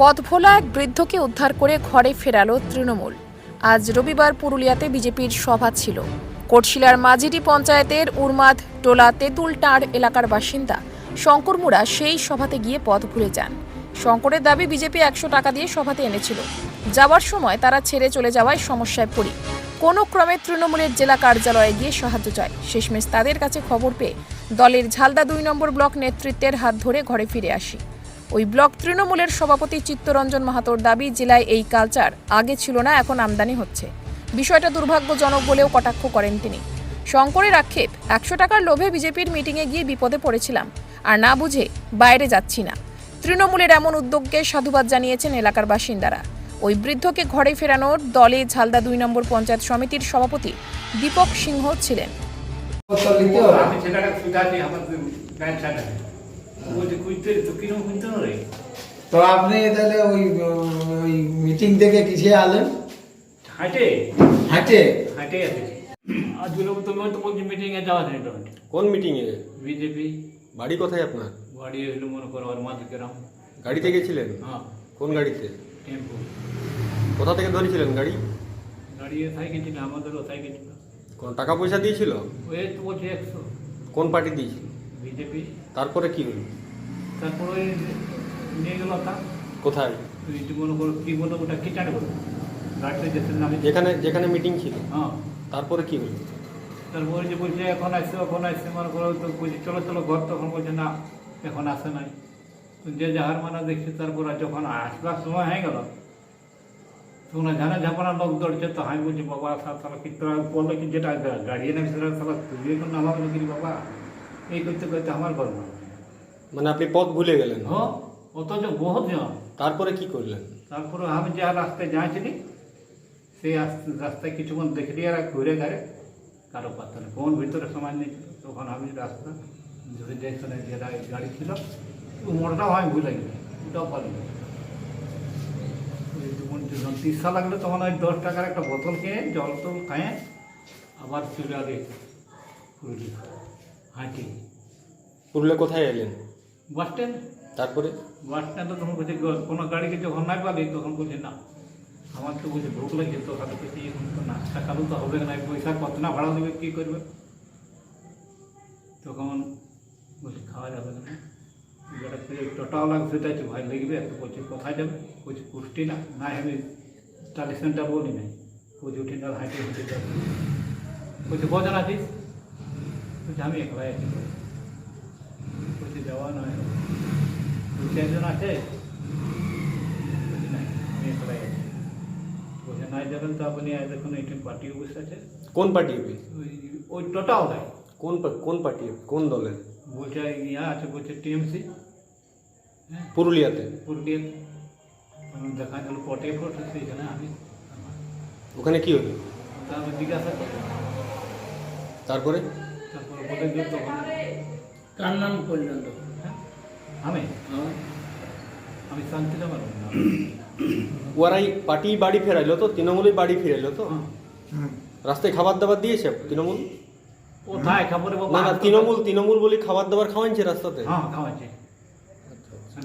পথভোলা এক বৃদ্ধকে উদ্ধার করে ঘরে ফেরালো তৃণমূল। আজ রবিবার পুরুলিয়াতে বিজেপির সভা ছিল। কোটশিলার মাঝিটি পঞ্চায়েতের উর্মাদ টোলা তেঁতুলটাঁড় এলাকার বাসিন্দা শঙ্কর মুড়া সেই সভাতে গিয়ে পথ ভুলে যান। শঙ্করের দাবি, বিজেপি একশো টাকা দিয়ে সভাতে এনেছিল। যাওয়ার সময় তারা ছেড়ে চলে যাওয়ায় সমস্যায় পড়ি। কোনো ক্রমে তৃণমূলের জেলা কার্যালয়ে গিয়ে সাহায্য চায়। শেষমেশ তাদের কাছে খবর পেয়ে দলের ঝালদা দুই নম্বর ব্লক নেতৃত্বের হাত ধরে ঘরে ফিরে আসি। ওই ব্লক তৃণমূলের সভাপতি চিত্তরঞ্জন মাহাতোর দাবি, জেলায় এই কালচার আগে ছিল না, এখন আমদানি হচ্ছে। বিষয়টা দুর্ভাগ্যজনক বলেও কটাক্ষ করেন তিনি। শঙ্করের আক্ষেপ, একশো টাকার লোভে বিজেপির মিটিংয়ে গিয়ে বিপদে পড়েছিলাম, আর না বুঝে বাইরে যাচ্ছি না। তৃণমূলের এমন উদ্যোগকে সাধুবাদ জানিয়েছেন এলাকার বাসিন্দারা। ওই বৃদ্ধকে ঘরে ফেরানোর দলে ঝালদা দুই নম্বর পঞ্চায়েত সমিতির সভাপতি দীপক সিংহ ছিলেন। তো আপনি তাহলে ওই ওই মিটিং থেকে কিসে আলেন? হাঁটে। হাঁটে? হাঁটে আছে। আজগুলো তুমি তো বলছি মিটিংয়ে যাওয়া নেই কোন মিটিং এ? বিজেপি। বাড়ি কোথায় আপনার? বাড়ি হইল মনে করো আর মাঝে গ্রাম গাড়িতে গেছিলেন? হ্যাঁ। কোন গাড়িতে? টেম্পু। কোথা থেকে ধরেছিলেন গাড়ি? গাড়ি সাইকেল ছিল আমাদেরও সাইকেল ছিল। কোন টাকা পয়সা দিয়েছিল? ওই তো বলছে একশো। কোন পার্টি দিয়েছিল? বিজেপি। তারপরে কি হলো? তারপর ওই নিয়ে গেল তা কোথায়? মনে করো কি বলো ওটা কিটানে বলো গাড়িতে যেখানে যেখানে মিটিং ছিল? হ্যাঁ। তারপরে কি হলো? তারপরে যে বলছে এখন আসছে এখন আসছে মনে করো তো বলছে চলো চলো ঘর তখন বলছে না এখন আসে নাই। যে যাহার মানে দেখছে তারপর যখন আসবার সময় হয়ে গেল তখন জানে ঝাপনা লোক দৌড়ছে তো আমি বলছি বাবা সালা কি তোরা বলল কি যেটা গাড়ি এনে সেটা তুই এখন নামাবো কি বাবা? এই করতে করতে আমার গর্ব মানে আপনি পথ ভুলে গেলেন। হ অথচ বহুত জন। তারপরে কি করলেন? তারপরে আমি যে রাস্তায় যাইছিলি সেই রাস- রাস্তায় কিছুক্ষণ দেখলি আর ঘুরে ঘাড়ে কারও পাত্র কোন ভিতরে সময় নেই তখন আমি রাস্তা ধরে যেখানে যে গাড়ি ছিল মোড়টাও আমি ভুলে গেছি ওটাও পারি যখন তিসা লাগল তখন ওই দশ টাকার একটা বোতল খেয়ে জল টল খায় আবার চলে আগে পুরুলিয়া হাঁটি পুরুলে কোথায় এলেন? বাস স্ট্যান্ড তারপরে? বাস স্ট্যান্ডে তখন বলছে কোনো গাড়িকে যখন নাই পাবি তখন বলছে না আমার তো বলছে ভোক লাগছে তো হাতে পেতে নাস্তা খালু তো হবে না পয়সা কত না ভাড়া দেবে কী করবে? তখন বলছে খাওয়া যাবে না। যেটা টোটাও সেটা হচ্ছে ভয় লাগবে তো বলছে কোথায় যাবে? বলছে পুষ্টি না না আমি সেন্টার বলি নাই। বলছে উঠে না হাঁটে হেঁটে যাবে বলছে কজন আছিস? বলছে আমি একলাই আছি বলছে যাওয়া নয় দু আছে? বলছি, "না, আমি একলাই আছি বলছে নাই যাবেন তো আপনি আজ দেখুন এইটুকু পার্টি অফিস আছে? কোন পার্টি অফিস ওই টোটাল দেয় কোন কোন পার্টি কোন দলের? বলছে ইয়া আছে বলছে টিএমসি হ্যাঁ? পুরুলিয়াতে। পুরুলিয়া আমি দেখা গেল পটে ফোট সেইখানে আমি ওখানে কি হলো? তারপর জিজ্ঞাসা তারপরে? তারপর বলে দিল তখন কার নাম করলেন তো আমি ওরাই পার্টি বাড়ি ফেরাইলো তো তৃণমূলই বাড়ি ফিরাইলো তো? হ্যাঁ। রাস্তায় খাবার দাবার দিয়েছে তৃণমূল? কোথায় খাবারে না না তৃণমূল তৃণমূল বলি খাবার দাবার খাওয়াইছে রাস্তাতে? হ্যাঁ খাওয়াচ্ছে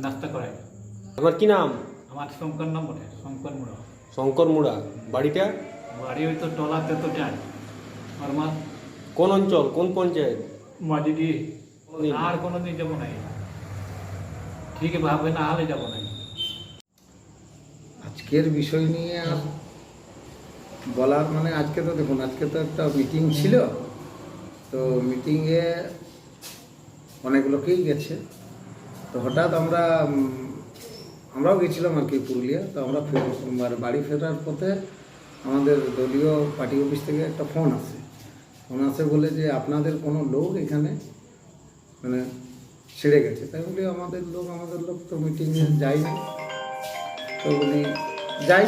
নাস্তা করায় আপনার কি নাম? আমার শঙ্কর নাম বটে শঙ্কর মুড়া। শঙ্কর মুড়া। বাড়িটা? বাড়ি হয়তো টলাতে তো আর মা কোন অঞ্চল? কোন পঞ্চায়েত? মাঝিটি আর কোনো দিন যাব নাই ঠিক ভাবে না হলে যাব নাই আজকের বিষয় নিয়ে আর বলার মানে আজকে তো দেখুন, আজকে তো একটা মিটিং ছিল। তো মিটিংয়ে অনেক লোকেই গেছে। তো হঠাৎ আমরা আমরাও গেছিলাম আর কি পুরুলিয়া। তো আমরা ফের- মানে বাড়ি ফেরার পথে আমাদের দলীয় পার্টি অফিস থেকে একটা ফোন আসে। ফোন আসে বলে যে, আপনাদের কোনো লোক এখানে? মানে ছেড়ে গেছে। তাই বলি আমাদের লোক আমাদের লোক তো মিটিংয়ে যায়নি। তো বলি যাই,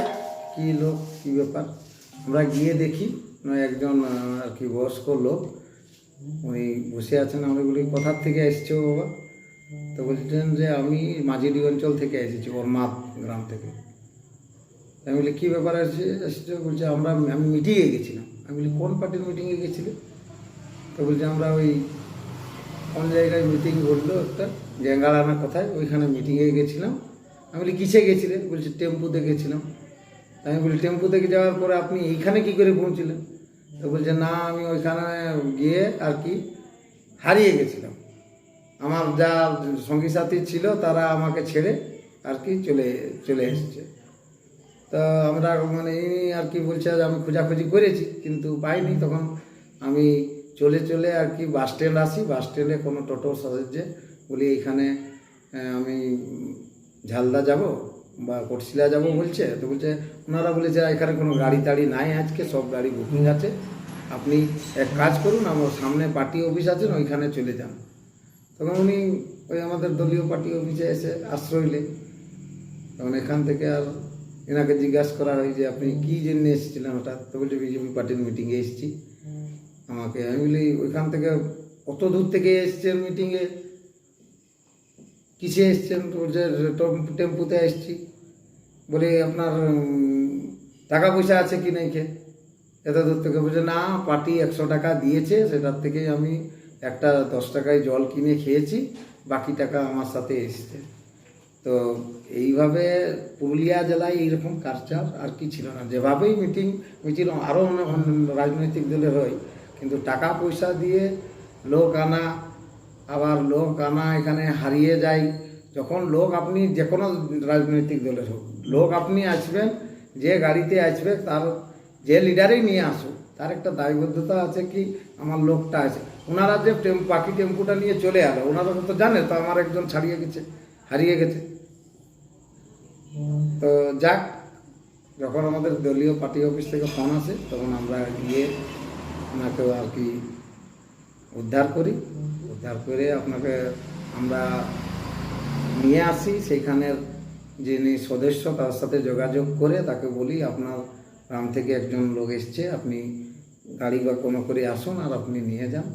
কী লোক, কী ব্যাপার? আমরা গিয়ে দেখি। নয় একজন আর কি বয়স্ক লোক, উনি বসে আছেন আমরা বলি কোথার থেকে এসছো বাবা? তো বলছেন যে আমি মাঝিডি অঞ্চল থেকে এসেছি ওর মাপ গ্রাম থেকে। আমি বলি, কী ব্যাপার আছে এসেছ বলছে, আমরা, আমি মিটিংয়ে গেছিলাম। আমি বলি, কোন পার্টির মিটিংয়ে গেছিলে? তো বলছে, আমরা ওই কোন জায়গায় মিটিং বলল একটা জেঙ্গালানা কোথায়, ওইখানে মিটিংয়ে গেছিলাম। আমি বলি, কিসে গেছিলে? বলছে, টেম্পুতে গেছিলাম। আমি বলি, টেম্পুতে যাওয়ার পরে আপনি এইখানে কি করে পৌঁছলেন? তো বলছে, না, আমি ওইখানে গিয়ে আর কি হারিয়ে গেছিলাম। আমার যা সঙ্গী সাথী ছিল, তারা আমাকে ছেড়ে আর কি চলে চলে এসেছে। তো আমরা মানে আর কি বলছে আমি খোঁজাখুঁজি করেছি, কিন্তু পাইনি। তখন আমি চলে চলে আর কি বাস স্ট্যান্ড আসি বাস স্ট্যান্ডে কোনো টোটোর সাহায্যে বলি এখানে আমি ঝালদা যাব বা কটশিলা যাব বলছে, তো বলছে, ওনারা বলেছে এখানে কোনো গাড়ি টাড়ি নাই আজকে, সব গাড়ি বুকিং আছে। আপনি এক কাজ করুন, আমার সামনে পার্টি অফিস আছেন ওইখানে চলে যান। তখন উনি ওই আমাদের দলীয় পার্টি অফিসে এসে আশ্রয় তখন এখান থেকে আর এনাকে জিজ্ঞাসা করা হয় যে, আপনি কী জন্য এসেছিলেন হঠাৎ? তো বলছে, বিজেপি পার্টির মিটিংয়ে এসেছি। আমাকে। আমি বলি, ওইখান থেকে কত দূর থেকে এসছেন মিটিংয়ে কিসে এসছেন? টেম্পুতে এসছি। বলি, আপনার টাকা পয়সা আছে কি নাই এত দূর থেকে বলছে, না, পার্টি একশো টাকা দিয়েছে, সেটার থেকে আমি একটা দশ টাকায় জল কিনে খেয়েছি, বাকি টাকা আমার সাথে এসছে। তো এইভাবে পুরুলিয়া জেলায় এইরকম কালচার আর কি ছিল না। যেভাবেই মিটিং মিছিল আরও অন্য রাজনৈতিক দলের হয় কিন্তু টাকা পয়সা দিয়ে লোক আনা, আবার লোক আনা এখানে হারিয়ে যায়। যখন লোক আপনি যে কোনো রাজনৈতিক দলের হোক, লোক আপনি আসবেন, যে গাড়িতে আসবে তার, যে লিডারেই নিয়ে আসুক, তার একটা দায়বদ্ধতা আছে কি আমার লোকটা আছে। ওনারা যে টেম, বাকি টেম্পুটা নিয়ে চলে এলো, ওনারা তো জানে তো আমার একজন ছাড়িয়ে গেছে, হারিয়ে গেছে। তো যাক, যখন আমাদের দলীয় পার্টি অফিস থেকে ফোন আসে, তখন আমরা গিয়ে ওনাকে আর কি উদ্ধার করি। উদ্ধার করে আপনাকে আমরা নিয়ে আসি। সেইখানের যিনি সদস্য, তার সাথে যোগাযোগ করে তাকে বলি, আপনার গ্রাম থেকে একজন লোক এসছে, আপনি গাড়ি বা কোনো করে আসুন আর আপনি নিয়ে যান।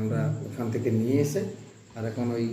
আমরা ওখান থেকে নিয়ে এসে আর এখন ওই